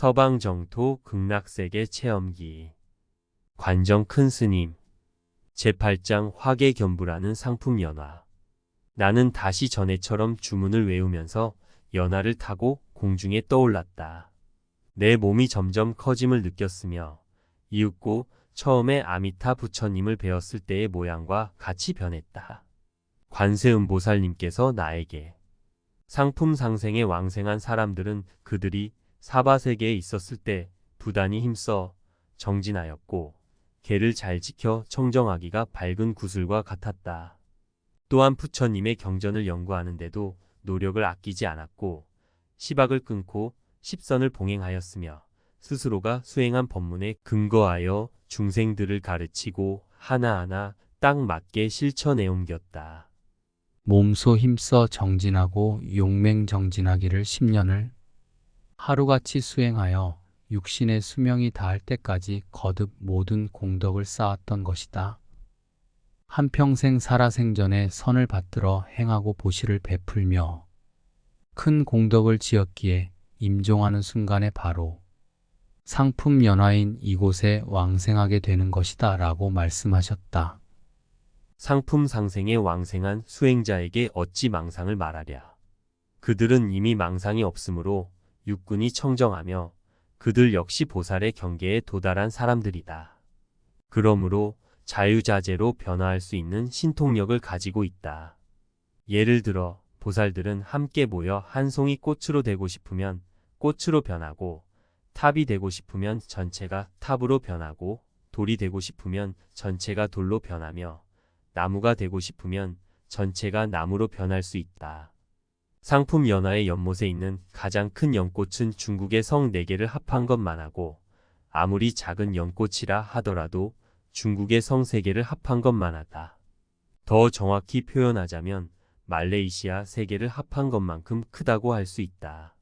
서방 정토 극락세계 체험기 관정 큰 스님 제8장 화계견부라는 상품 연화 나는 다시 전에처럼 주문을 외우면서 연화를 타고 공중에 떠올랐다. 내 몸이 점점 커짐을 느꼈으며 이윽고 처음에 아미타 부처님을 배웠을 때의 모양과 같이 변했다. 관세음보살님께서 나에게 상품 상생에 왕생한 사람들은 그들이 사바세계에 있었을 때 부단히 힘써 정진하였고 개를 잘 지켜 청정하기가 밝은 구슬과 같았다. 또한 부처님의 경전을 연구하는데도 노력을 아끼지 않았고 시박을 끊고 십선을 봉행하였으며 스스로가 수행한 법문에 근거하여 중생들을 가르치고 하나하나 딱 맞게 실천해 옮겼다. 몸소 힘써 정진하고 용맹 정진하기를 10년을 하루같이 수행하여 육신의 수명이 닿을 때까지 거듭 모든 공덕을 쌓았던 것이다. 한평생 살아생전에 선을 받들어 행하고 보시를 베풀며 큰 공덕을 지었기에 임종하는 순간에 바로 상품 연화인 이곳에 왕생하게 되는 것이다 라고 말씀하셨다. 상품 상생에 왕생한 수행자에게 어찌 망상을 말하랴. 그들은 이미 망상이 없으므로 육군이 청정하며 그들 역시 보살의 경계에 도달한 사람들이다. 그러므로 자유자재로 변화할 수 있는 신통력을 가지고 있다. 예를 들어 보살들은 함께 모여 한 송이 꽃으로 되고 싶으면 꽃으로 변하고 탑이 되고 싶으면 전체가 탑으로 변하고 돌이 되고 싶으면 전체가 돌로 변하며 나무가 되고 싶으면 전체가 나무로 변할 수 있다. 상품 연화의 연못에 있는 가장 큰 연꽃은 중국의 성 4개를 합한 것만 하고 아무리 작은 연꽃이라 하더라도 중국의 성 3개를 합한 것만 하다. 더 정확히 표현하자면 말레이시아 3개를 합한 것만큼 크다고 할 수 있다.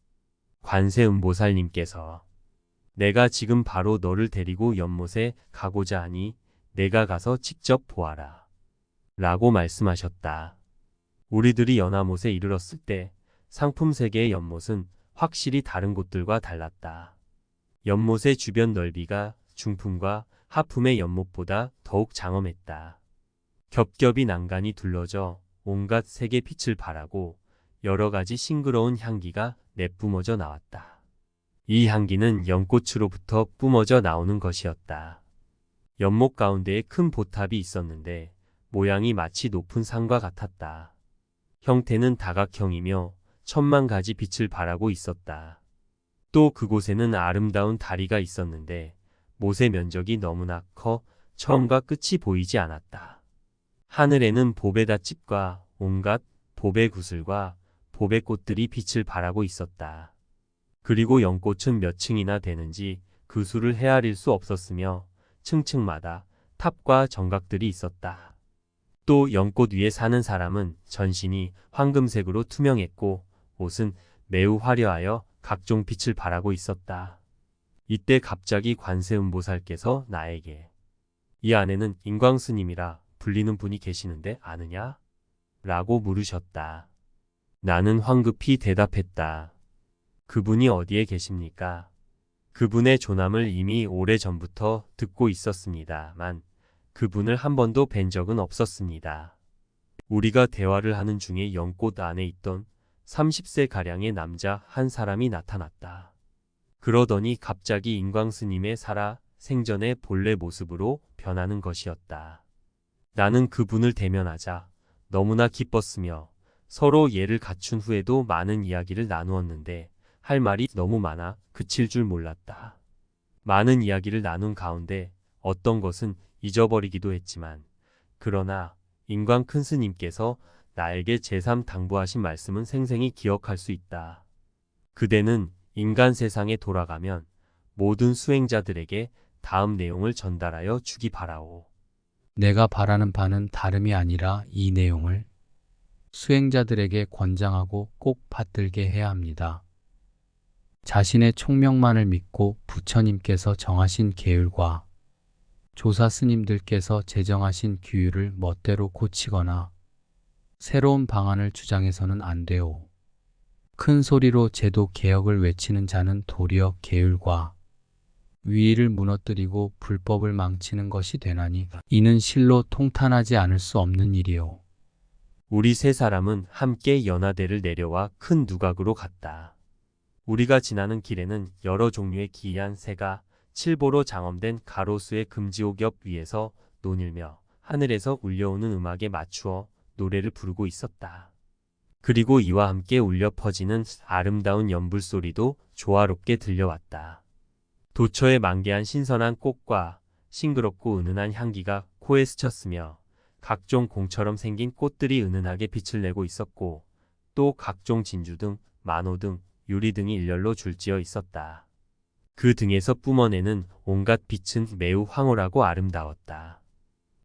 관세음보살님께서 내가 지금 바로 너를 데리고 연못에 가고자 하니 내가 가서 직접 보아라. 라고 말씀하셨다. 우리들이 연화못에 이르렀을 때 상품 세계의 연못은 확실히 다른 곳들과 달랐다. 연못의 주변 넓이가 중품과 하품의 연못보다 더욱 장엄했다. 겹겹이 난간이 둘러져 온갖 색의 빛을 발하고 여러 가지 싱그러운 향기가 내뿜어져 나왔다. 이 향기는 연꽃으로부터 뿜어져 나오는 것이었다. 연못 가운데에 큰 보탑이 있었는데 모양이 마치 높은 산과 같았다. 형태는 다각형이며 천만 가지 빛을 발하고 있었다. 또 그곳에는 아름다운 다리가 있었는데 못의 면적이 너무나 커 처음과 끝이 보이지 않았다. 하늘에는 보베닷집과 온갖 보베 구슬과 보베 꽃들이 빛을 발하고 있었다. 그리고 연꽃은 몇 층이나 되는지 그 수를 헤아릴 수 없었으며 층층마다 탑과 정각들이 있었다. 또 연꽃 위에 사는 사람은 전신이 황금색으로 투명했고 옷은 매우 화려하여 각종 빛을 발하고 있었다. 이때 갑자기 관세음보살께서 나에게 이 안에는 인광스님이라 불리는 분이 계시는데 아느냐? 라고 물으셨다. 나는 황급히 대답했다. 그분이 어디에 계십니까? 그분의 조남을 이미 오래 전부터 듣고 있었습니다만 그분을 한 번도 뵌 적은 없었습니다. 우리가 대화를 하는 중에 연꽃 안에 있던 30세 가량의 남자 한 사람이 나타났다. 그러더니 갑자기 인광스님의 살아 생전의 본래 모습으로 변하는 것이었다. 나는 그분을 대면하자 너무나 기뻤으며 서로 예를 갖춘 후에도 많은 이야기를 나누었는데 할 말이 너무 많아 그칠 줄 몰랐다. 많은 이야기를 나눈 가운데 어떤 것은 잊어버리기도 했지만 그러나 인광 큰 스님께서 나에게 제3 당부하신 말씀은 생생히 기억할 수 있다. 그대는 인간 세상에 돌아가면 모든 수행자들에게 다음 내용을 전달하여 주기 바라오. 내가 바라는 바는 다름이 아니라 이 내용을 수행자들에게 권장하고 꼭 받들게 해야 합니다. 자신의 총명만을 믿고 부처님께서 정하신 계율과 조사 스님들께서 제정하신 규율을 멋대로 고치거나 새로운 방안을 주장해서는 안 돼요. 큰 소리로 제도 개혁을 외치는 자는 도리어 계율과 위의를 무너뜨리고 불법을 망치는 것이 되나니 이는 실로 통탄하지 않을 수 없는 일이요. 우리 세 사람은 함께 연화대를 내려와 큰 누각으로 갔다. 우리가 지나는 길에는 여러 종류의 기이한 새가 칠보로 장엄된 가로수의 금지옥 옆 위에서 논일며 하늘에서 울려오는 음악에 맞추어 노래를 부르고 있었다. 그리고 이와 함께 울려 퍼지는 아름다운 연불 소리도 조화롭게 들려왔다. 도처에 만개한 신선한 꽃과 싱그럽고 은은한 향기가 코에 스쳤으며 각종 공처럼 생긴 꽃들이 은은하게 빛을 내고 있었고 또 각종 진주 등 만호 등 유리 등이 일렬로 줄지어 있었다. 그 등에서 뿜어내는 온갖 빛은 매우 황홀하고 아름다웠다.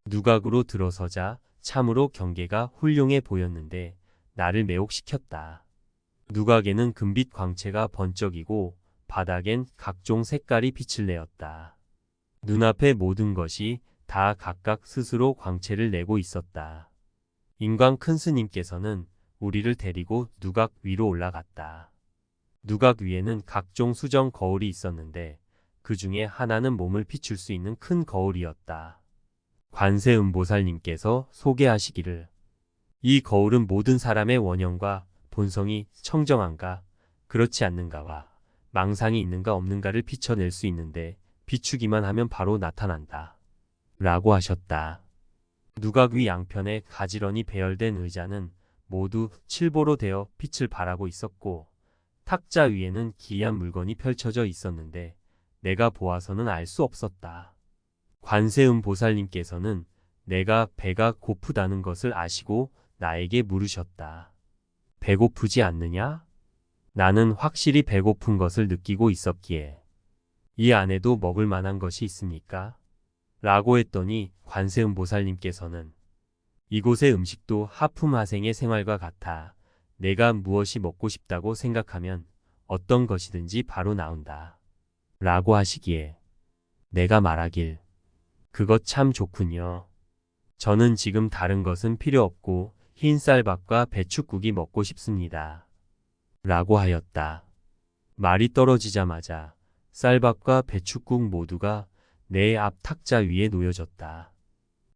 누각으로 들어서자 참으로 경계가 훌륭해 보였는데 나를 매혹시켰다. 누각에는 금빛 광채가 번쩍이고 바닥엔 각종 색깔이 빛을 내었다. 눈앞의 모든 것이 다 각각 스스로 광채를 내고 있었다. 인광 큰 스님께서는 우리를 데리고 누각 위로 올라갔다. 누각 위에는 각종 수정 거울이 있었는데 그 중에 하나는 몸을 비출 수 있는 큰 거울이었다. 관세음보살님께서 소개하시기를 이 거울은 모든 사람의 원형과 본성이 청정한가 그렇지 않는가와 망상이 있는가 없는가를 비춰낼 수 있는데 비추기만 하면 바로 나타난다. 라고 하셨다. 누각 위 양편에 가지런히 배열된 의자는 모두 칠보로 되어 빛을 발하고 있었고 탁자 위에는 기이한 물건이 펼쳐져 있었는데 내가 보아서는 알 수 없었다. 관세음 보살님께서는 내가 배가 고프다는 것을 아시고 나에게 물으셨다. 배고프지 않느냐? 나는 확실히 배고픈 것을 느끼고 있었기에 이 안에도 먹을 만한 것이 있습니까? 라고 했더니 관세음 보살님께서는 이곳의 음식도 하품하생의 생활과 같아 내가 무엇이 먹고 싶다고 생각하면 어떤 것이든지 바로 나온다. 라고 하시기에 내가 말하길 그것 참 좋군요. 저는 지금 다른 것은 필요 없고 흰 쌀밥과 배춧국이 먹고 싶습니다. 라고 하였다. 말이 떨어지자마자 쌀밥과 배춧국 모두가 내 앞 탁자 위에 놓여졌다.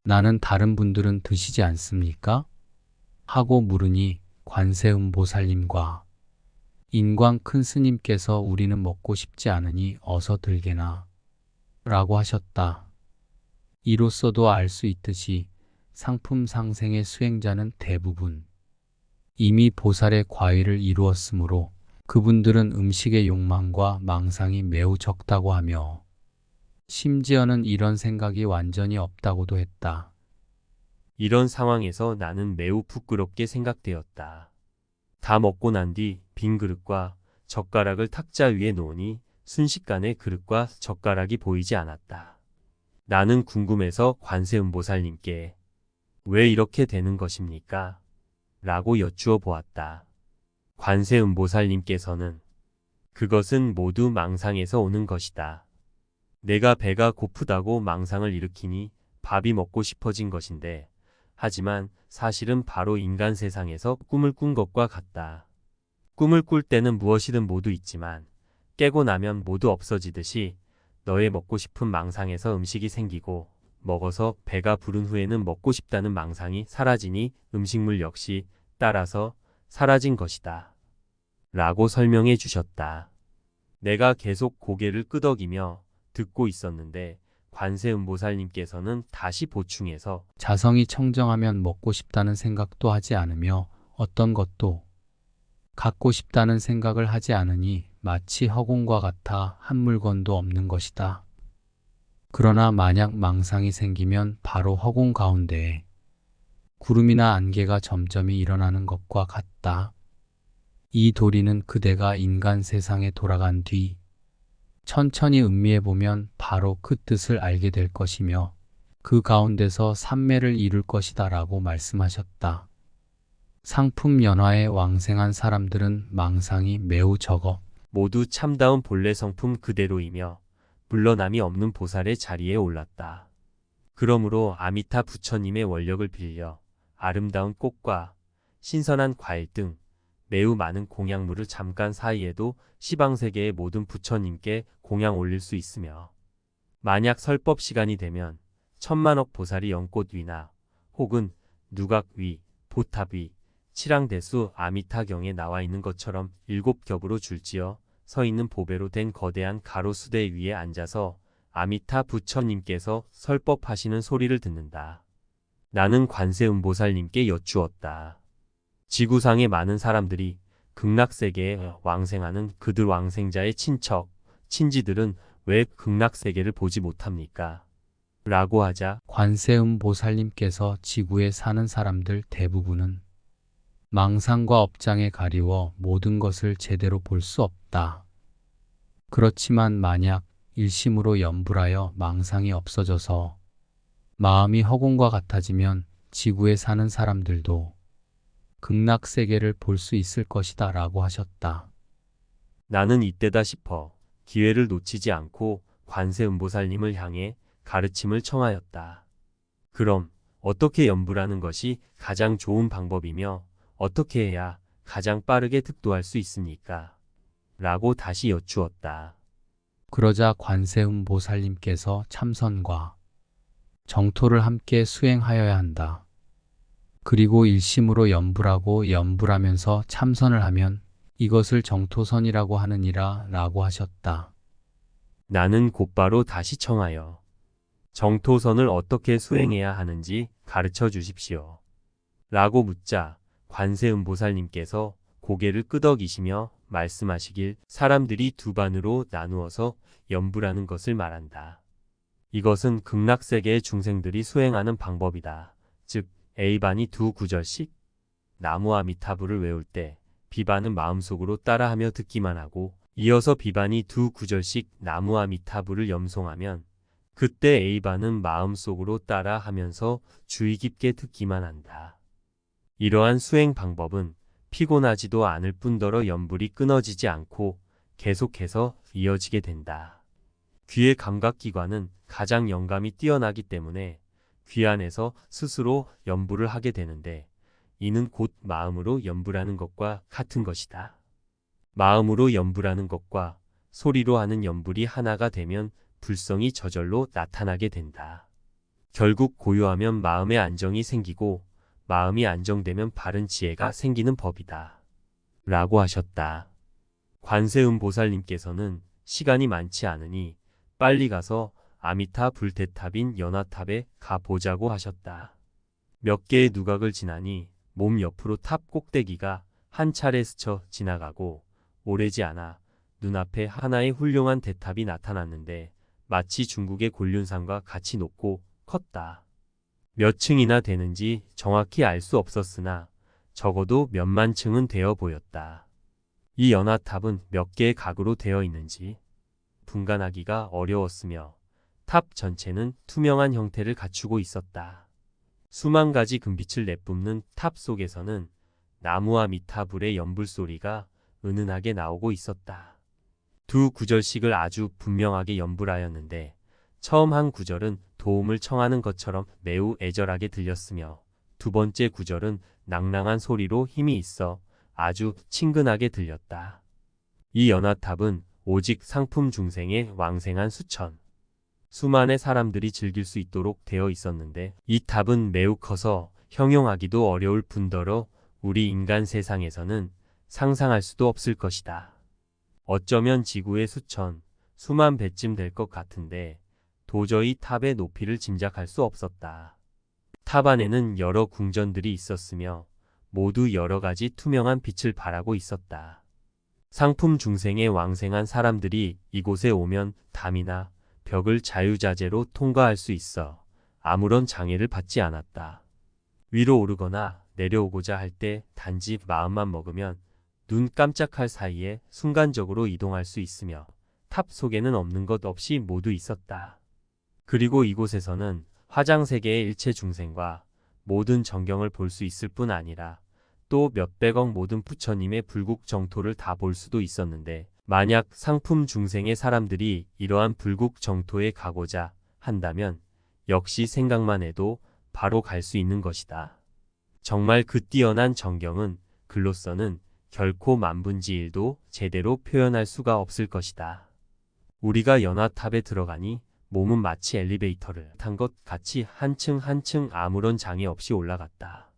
나는 다른 분들은 드시지 않습니까? 하고 물으니 관세음 보살님과 인광 큰 스님께서 우리는 먹고 싶지 않으니 어서 들게나 라고 하셨다. 이로써도 알 수 있듯이 상품 상생의 수행자는 대부분 이미 보살의 과위를 이루었으므로 그분들은 음식의 욕망과 망상이 매우 적다고 하며 심지어는 이런 생각이 완전히 없다고도 했다. 이런 상황에서 나는 매우 부끄럽게 생각되었다. 다 먹고 난 뒤 빈 그릇과 젓가락을 탁자 위에 놓으니 순식간에 그릇과 젓가락이 보이지 않았다. 나는 궁금해서 관세음보살님께 왜 이렇게 되는 것입니까? 라고 여쭈어 보았다. 관세음보살님께서는 그것은 모두 망상에서 오는 것이다. 내가 배가 고프다고 망상을 일으키니 밥이 먹고 싶어진 것인데 하지만 사실은 바로 인간 세상에서 꿈을 꾼 것과 같다. 꿈을 꿀 때는 무엇이든 모두 있지만 깨고 나면 모두 없어지듯이 너의 먹고 싶은 망상에서 음식이 생기고 먹어서 배가 부른 후에는 먹고 싶다는 망상이 사라지니 음식물 역시 따라서 사라진 것이다. 라고 설명해 주셨다. 내가 계속 고개를 끄덕이며 듣고 있었는데 관세음보살님께서는 다시 보충해서 자성이 청정하면 먹고 싶다는 생각도 하지 않으며 어떤 것도 갖고 싶다는 생각을 하지 않으니 마치 허공과 같아 한 물건도 없는 것이다. 그러나 만약 망상이 생기면 바로 허공 가운데에 구름이나 안개가 점점이 일어나는 것과 같다. 이 도리는 그대가 인간 세상에 돌아간 뒤 천천히 음미해 보면 바로 그 뜻을 알게 될 것이며 그 가운데서 삼매를 이룰 것이다 라고 말씀하셨다. 상품 연화에 왕생한 사람들은 망상이 매우 적어 모두 참다운 본래 성품 그대로이며 물러남이 없는 보살의 자리에 올랐다. 그러므로 아미타 부처님의 원력을 빌려 아름다운 꽃과 신선한 과일 등 매우 많은 공양물을 잠깐 사이에도 시방세계의 모든 부처님께 공양 올릴 수 있으며 만약 설법 시간이 되면 천만억 보살이 연꽃 위나 혹은 누각 위, 보탑 위, 칠항대수 아미타경에 나와 있는 것처럼 일곱 겹으로 줄지어 서 있는 보배로 된 거대한 가로수대 위에 앉아서 아미타 부처님께서 설법하시는 소리를 듣는다. 나는 관세음보살님께 여쭈었다. 지구상의 많은 사람들이 극락세계에 왕생하는 그들 왕생자의 친척, 친지들은 왜 극락세계를 보지 못합니까? 라고 하자 관세음 보살님께서 지구에 사는 사람들 대부분은 망상과 업장에 가리워 모든 것을 제대로 볼 수 없다. 그렇지만 만약 일심으로 염불하여 망상이 없어져서 마음이 허공과 같아지면 지구에 사는 사람들도 극락 세계를 볼 수 있을 것이다 라고 하셨다. 나는 이때다 싶어 기회를 놓치지 않고 관세음보살님을 향해 가르침을 청하였다. 그럼 어떻게 염불하는 것이 가장 좋은 방법이며 어떻게 해야 가장 빠르게 득도할 수 있습니까? 라고 다시 여쭈었다. 그러자 관세음 보살님께서 참선과 정토를 함께 수행하여야 한다. 그리고 일심으로 염불하고 염불하면서 참선을 하면 이것을 정토선이라고 하느니라 라고 하셨다. 나는 곧바로 다시 청하여 정토선을 어떻게 수행해야 하는지 가르쳐 주십시오. 라고 묻자 관세음보살님께서 고개를 끄덕이시며 말씀하시길 사람들이 두 반으로 나누어서 염불하는 것을 말한다. 이것은 극락세계의 중생들이 수행하는 방법이다. 즉 A반이 두 구절씩 나무 아미타불을 외울 때 B반은 마음속으로 따라하며 듣기만 하고 이어서 B반이 두 구절씩 나무 아미타불을 염송하면 그때 A반은 마음속으로 따라하면서 주의 깊게 듣기만 한다. 이러한 수행 방법은 피곤하지도 않을 뿐더러 연불이 끊어지지 않고 계속해서 이어지게 된다. 귀의 감각기관은 가장 영감이 뛰어나기 때문에 귀 안에서 스스로 연불을 하게 되는데 이는 곧 마음으로 연불하는 것과 같은 것이다. 마음으로 연불하는 것과 소리로 하는 연불이 하나가 되면 불성이 저절로 나타나게 된다. 결국 고요하면 마음의 안정이 생기고 마음이 안정되면 바른 지혜가 생기는 법이다. 라고 하셨다. 관세음 보살님께서는 시간이 많지 않으니 빨리 가서 아미타 불대탑인 연화탑에 가 보자고 하셨다. 몇 개의 누각을 지나니 몸 옆으로 탑 꼭대기가 한 차례 스쳐 지나가고 오래지 않아 눈앞에 하나의 훌륭한 대탑이 나타났는데 마치 중국의 곤륜산과 같이 높고 컸다. 몇 층이나 되는지 정확히 알 수 없었으나 적어도 몇만 층은 되어 보였다. 이 연화탑은 몇 개의 각으로 되어 있는지 분간하기가 어려웠으며 탑 전체는 투명한 형태를 갖추고 있었다. 수만 가지 금빛을 내뿜는 탑 속에서는 나무와 미타불의 연불 소리가 은은하게 나오고 있었다. 두 구절씩을 아주 분명하게 연불하였는데 처음 한 구절은 도움을 청하는 것처럼 매우 애절하게 들렸으며 두 번째 구절은 낭랑한 소리로 힘이 있어 아주 친근하게 들렸다. 이 연화탑은 오직 상품 중생의 왕생한 수천, 수만의 사람들이 즐길 수 있도록 되어 있었는데 이 탑은 매우 커서 형용하기도 어려울 뿐더러 우리 인간 세상에서는 상상할 수도 없을 것이다. 어쩌면 지구의 수천, 수만 배쯤 될 것 같은데 도저히 탑의 높이를 짐작할 수 없었다. 탑 안에는 여러 궁전들이 있었으며 모두 여러 가지 투명한 빛을 발하고 있었다. 상품 중생의 왕생한 사람들이 이곳에 오면 담이나 벽을 자유자재로 통과할 수 있어 아무런 장애를 받지 않았다. 위로 오르거나 내려오고자 할 때 단지 마음만 먹으면 눈 깜짝할 사이에 순간적으로 이동할 수 있으며 탑 속에는 없는 것 없이 모두 있었다. 그리고 이곳에서는 화장세계의 일체 중생과 모든 정경을 볼 수 있을 뿐 아니라 또 몇백억 모든 부처님의 불국 정토를 다 볼 수도 있었는데 만약 상품 중생의 사람들이 이러한 불국 정토에 가고자 한다면 역시 생각만 해도 바로 갈 수 있는 것이다. 정말 그 뛰어난 정경은 글로서는 결코 만분지일도 제대로 표현할 수가 없을 것이다. 우리가 연화탑에 들어가니 몸은 마치 엘리베이터를 탄 것 같이 한층 한층 아무런 장애 없이 올라갔다.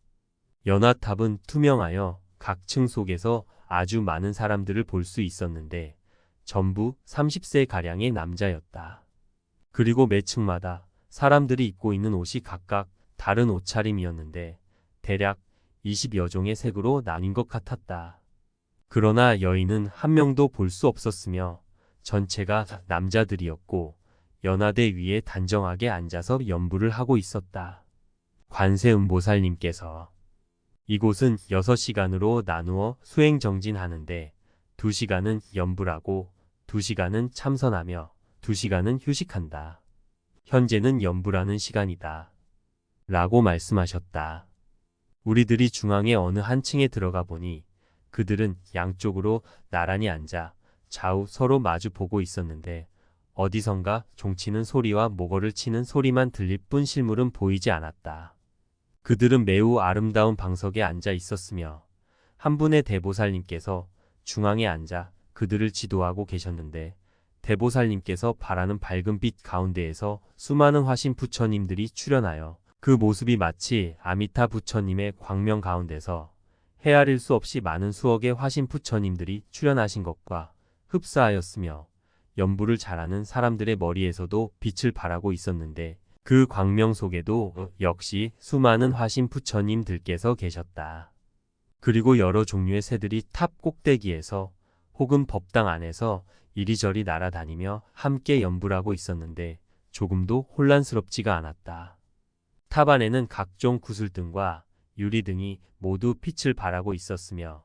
연화탑은 투명하여 각 층 속에서 아주 많은 사람들을 볼 수 있었는데 전부 30세 가량의 남자였다. 그리고 매 층마다 사람들이 입고 있는 옷이 각각 다른 옷차림이었는데 대략 20여 종의 색으로 나뉜 것 같았다. 그러나 여인은 한 명도 볼 수 없었으며 전체가 남자들이었고 연화대 위에 단정하게 앉아서 연부를 하고 있었다. 관세음보살님께서 이곳은 6시간으로 나누어 수행 정진하는데 2시간은 연부라고 2시간은 참선하며 2시간은 휴식한다. 현재는 연부라는 시간이다. 라고 말씀하셨다. 우리들이 중앙의 어느 한 층에 들어가 보니 그들은 양쪽으로 나란히 앉아 좌우 서로 마주 보고 있었는데 어디선가 종치는 소리와 모거를 치는 소리만 들릴 뿐 실물은 보이지 않았다. 그들은 매우 아름다운 방석에 앉아 있었으며 한 분의 대보살님께서 중앙에 앉아 그들을 지도하고 계셨는데 대보살님께서 바라는 밝은 빛 가운데에서 수많은 화신 부처님들이 출현하여 그 모습이 마치 아미타 부처님의 광명 가운데서 헤아릴 수 없이 많은 수억의 화신 부처님들이 출현하신 것과 흡사하였으며 연부를 잘하는 사람들의 머리에서도 빛을 발하고 있었는데 그 광명 속에도 역시 수많은 화신 부처님들께서 계셨다. 그리고 여러 종류의 새들이 탑 꼭대기에서 혹은 법당 안에서 이리저리 날아다니며 함께 연불하고 있었는데 조금도 혼란스럽지가 않았다. 탑 안에는 각종 구슬 등과 유리 등이 모두 빛을 발하고 있었으며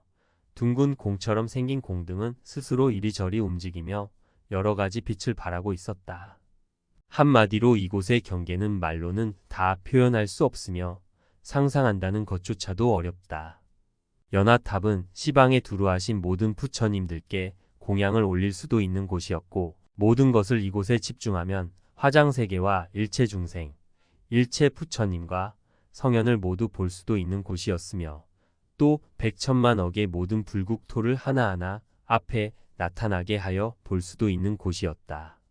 둥근 공처럼 생긴 공등은 스스로 이리저리 움직이며 여러 가지 빛을 발하고 있었다. 한마디로 이곳의 경계는 말로는 다 표현할 수 없으며 상상한다는 것조차도 어렵다. 연화탑은 시방에 두루하신 모든 부처님들께 공양을 올릴 수도 있는 곳이었고 모든 것을 이곳에 집중하면 화장세계와 일체 중생, 일체 부처님과 성현을 모두 볼 수도 있는 곳이었으며 또 백천만 억의 모든 불국토를 하나하나 앞에 나타나게 하여 볼 수도 있는 곳이었다.